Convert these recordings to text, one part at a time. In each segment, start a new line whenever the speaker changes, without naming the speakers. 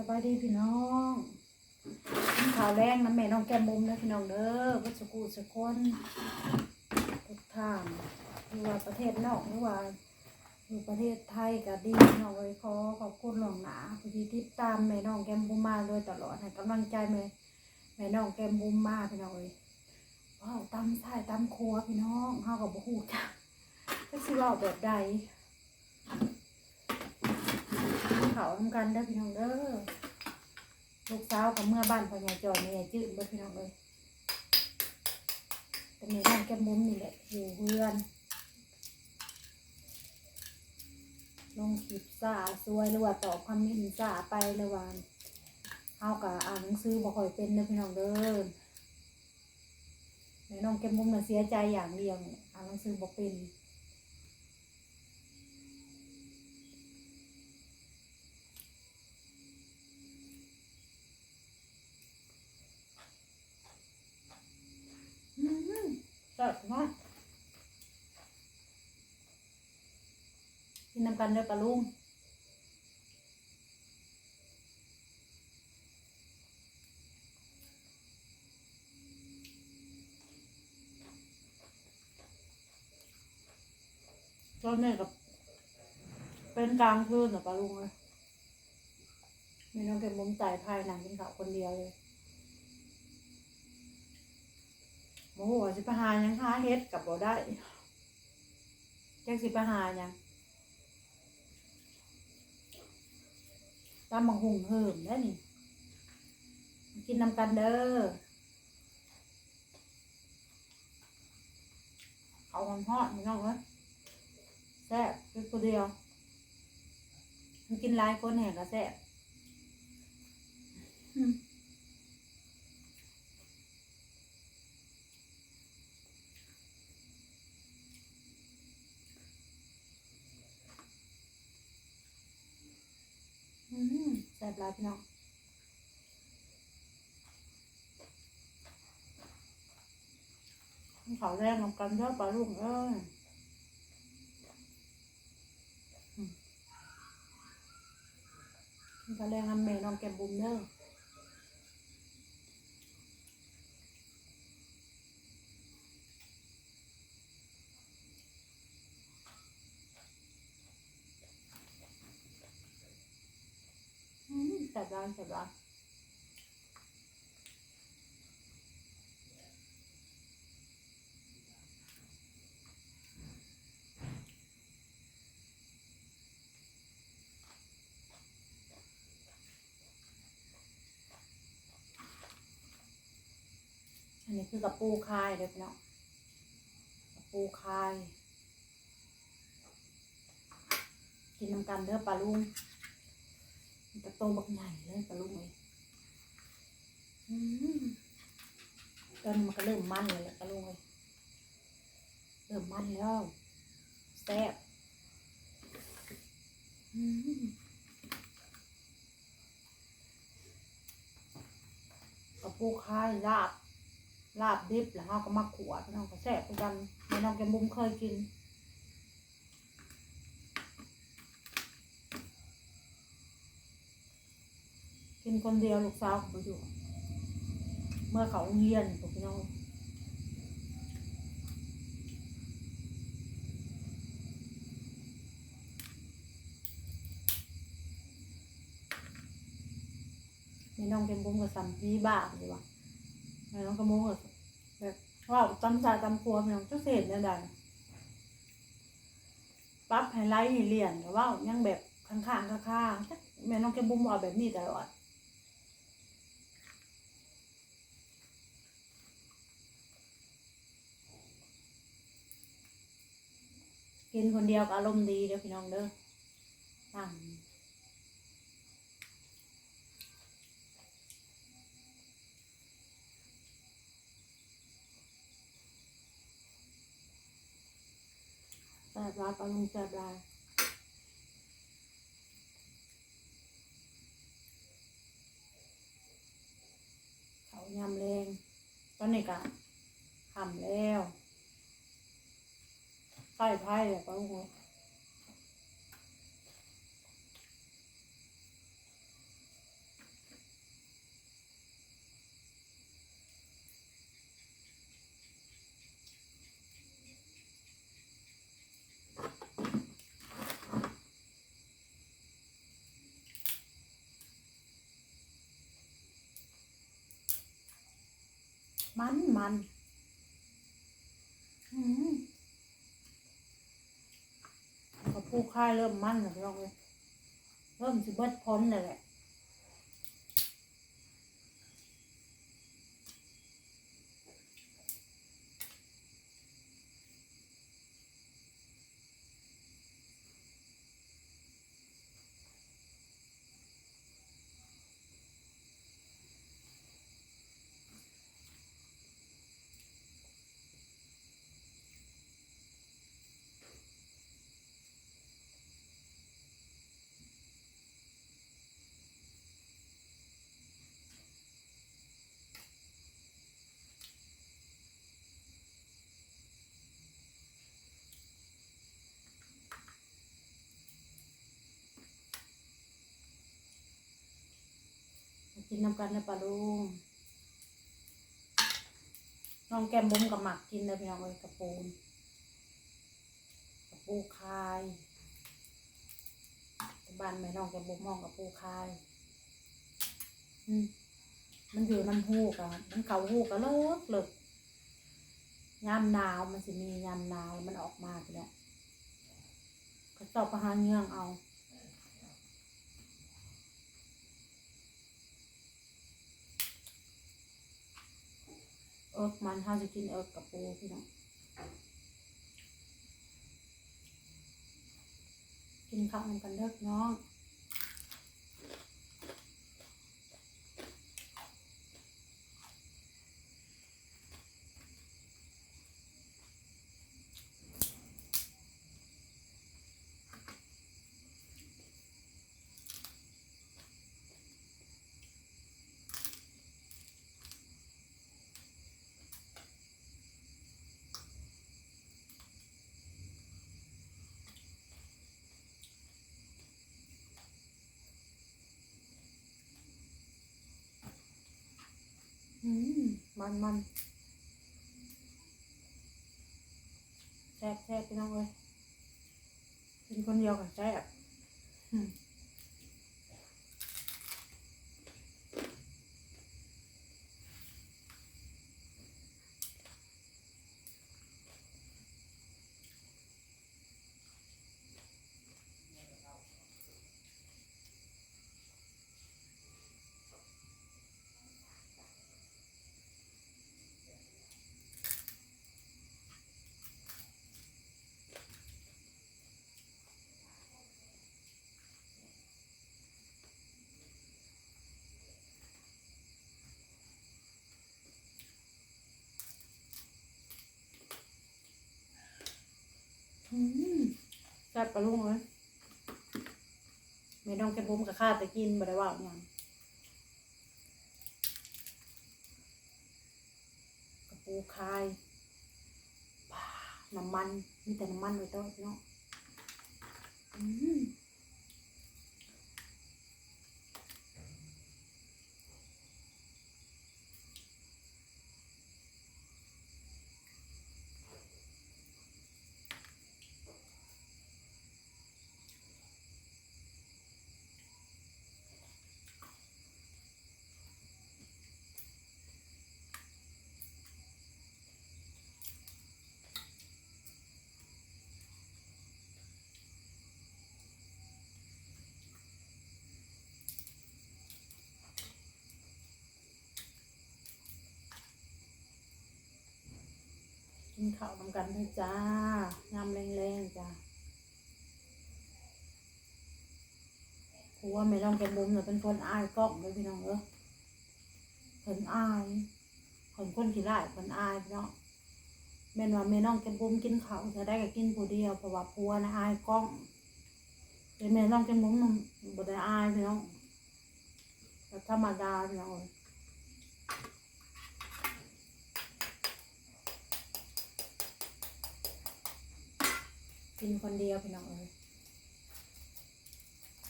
สบายดีพี่น้องกินข้าวแรงน้ำแม่น้องแก้มบุมนะพี่น้องเด้อวัดสกูสกลทุกทางหรือว่าประเทศนอกหรือว่าอยู่ประเทศไทยก็ดีพี่น้องเลยขอขอบคุณหลวงหนาที่ติดตามแม่น้องแก้มบุมมาโดยตลอดให้กำลังใจแม่แม่น้องแก้มบุมมาพี่น้องเลยว้าวตำใส่ตำครัวพี่น้องเฮากับบุหูจ้ะจะสิเว่าแบบใดเขาทำกันได้พี่น้องเด้อ ลูกสาวกับเมื่อบ้านพ่อใหญ่จอยแม่ใหญ่จืดเด้อพี่น้องเลยแต่แม่นั่งแก้มมุมนี่แหละอยู่เพื่อนลงคลิปสาสวยหรือว่าตอบคอมเมนต์สาไปรือว่างเอากับอ่านหนังสือบ่ค่อยเป็นเด้อพี่น้องเด้อแม่น้องแก้มมุมน่ะเสียใจอย่างเดียวอ่านหนังสือบ่เป็น อืมจัดมาก กินน้ำกันเด้อปลาลุงตอนนี้กับเป็นกลางคืนนะปลาลุงเลยมีน้องเก็บมุมไต่ภายหนังกินข้าวคนเดียวเลยโมโหสิไปหายังหาเฮ็ดกับบ่ได้จักสิไปหายัง ตามบังหุงเหิมได้นี่ กินนำกันเด้อเขาหอมทอดพี่น้องเอ้ยแซ่บเป็นคนเดียว มันกินหลายคนแห่งก็แซ่บอืม อืมแซ่บ หลายพี่น้องเขาแรงนำกันเด้อปลาลูกเอ้ยอืมเขาแรงนำแม่น้องแก้มบุมเด้ออื มแซ่บหลายแซ่บหลายอันนี้คือกับปูคายเด้อพี่น้องกับปูคาย กินน้ำกันเด้อปลาลุง มันจะโตบักใหญ่เลยปลาลูกเลยอืมตอนนี้มันก็เริ่มมันเลยแหละปลาลูกเลยเริ่มมันแล้วแซ่บอืมกระปูคายลาบ ลาบดิบแล้วเราก็มาขวดน้องก็แซ่บไปกันแม่น้องแกมบุ้มเคยกิน กินคนเดียวลูกสาวก็ไปอยู่ เมื่อเขาโรงเรียนพวกพี่น้องมีน้องเป็นบุ้งกับสัมพีบ้าเลยวะแม่น้องกระมุงกับแบบว่าจำใจจำครัวพี่น้องเจ้าเศษเนี่ยได้ปั๊บไฮไลท์ให้เรียนแต่ว่ายังแบบข้างๆข้างๆแม่น้องแกมบุ้มเอาแบบนี้ตลอด กินคนเดียวก็อารมณ์ดีเด้อพี่น้องเด้อตั้งแซ่บร้าปลาลุงแซ่บร้าเขายำแรงตอนนี้ก็ทำแล้ว ใต้ไพ่อะป้าหัวมันมันายเริ่มมั่นแล้วพี่น้องเลยเริ่มสิเบิดพ้นเลยแหละ มา กินน้ำกันนะปลาลุงน้องแก้มบุ้มกับหมักกินเลยพี่น้องเลยกระปูนกระปูคายบ้านแม่น้องแก้มบุ้มมองกระปูคายอืมมันอยู่น้ำหูกอะมันเก่าหูกะเลิกเลิกยามหนาวมันสิมียามหนาวมันออกมาพี่น้องก็ตอบประหารเงื่องเอา เอิกมันห้าจะกินเอิกกับปูพี่น้องกินข้าวนกันเด้อน้องอื มันมันแซ่บแซ่บพี่น้องเลยกินคนเดียวกับแซ่บอืมอืมแซ่บป ลาลุงเลยไม่ต้องแกบุ้มกับข้าวแต่กินบ่ได้ว่าอย่างกระปูคายป่าน้ำมันมีแต่น้ำมันไว้ต้นเนาะอืม ข้าวนำกันด้วยจ้ายำแรงๆจ้าเพราะว่าไม่ต้องแกมุมเนี่ยเป็นคนอายกล้องเลยพี่น้องเออคนอายคนคนขี้ร้ายคนอายพี่น้องแม่นว่าแม่น้องแกมุมกินข้าวจะได้ก็กินผู้เดียวเพราะว่าพัวนะอายกล้องแต่แม่น้องแกมุมมันบ่ได้อายพี่น้องธรรมดาพี่น้องเอ้ย กินคนเดียวพี่น้องเอ้ย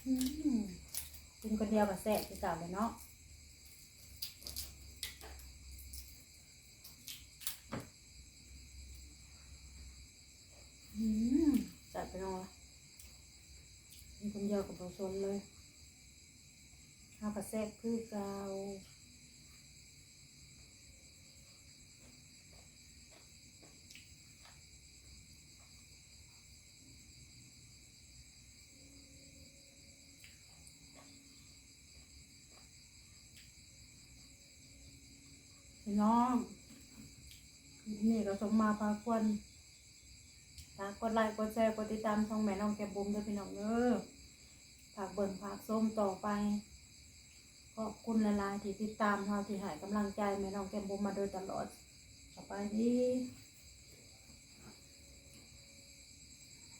อืมกินคนเดียวกับแซ่บที่เก่าเลยเนาะอืมจัดไปเนาะกินคนเดียวกับเราชนเลยเอากับแซ่บคือเก่า น้องนี่ก็สมมาพาควรฝากกดไลค์กดแชร์กดติดตามช่องแม่น้องแก้มบุ้มด้วยพี่น้องเด้อฝากเบิ่งฝากส้มต่อไปขอบคุณหลายๆที่ติดตามเราที่หายกำลังใจแม่น้องแก้มบุ้มมาโดยตลอดสบายดี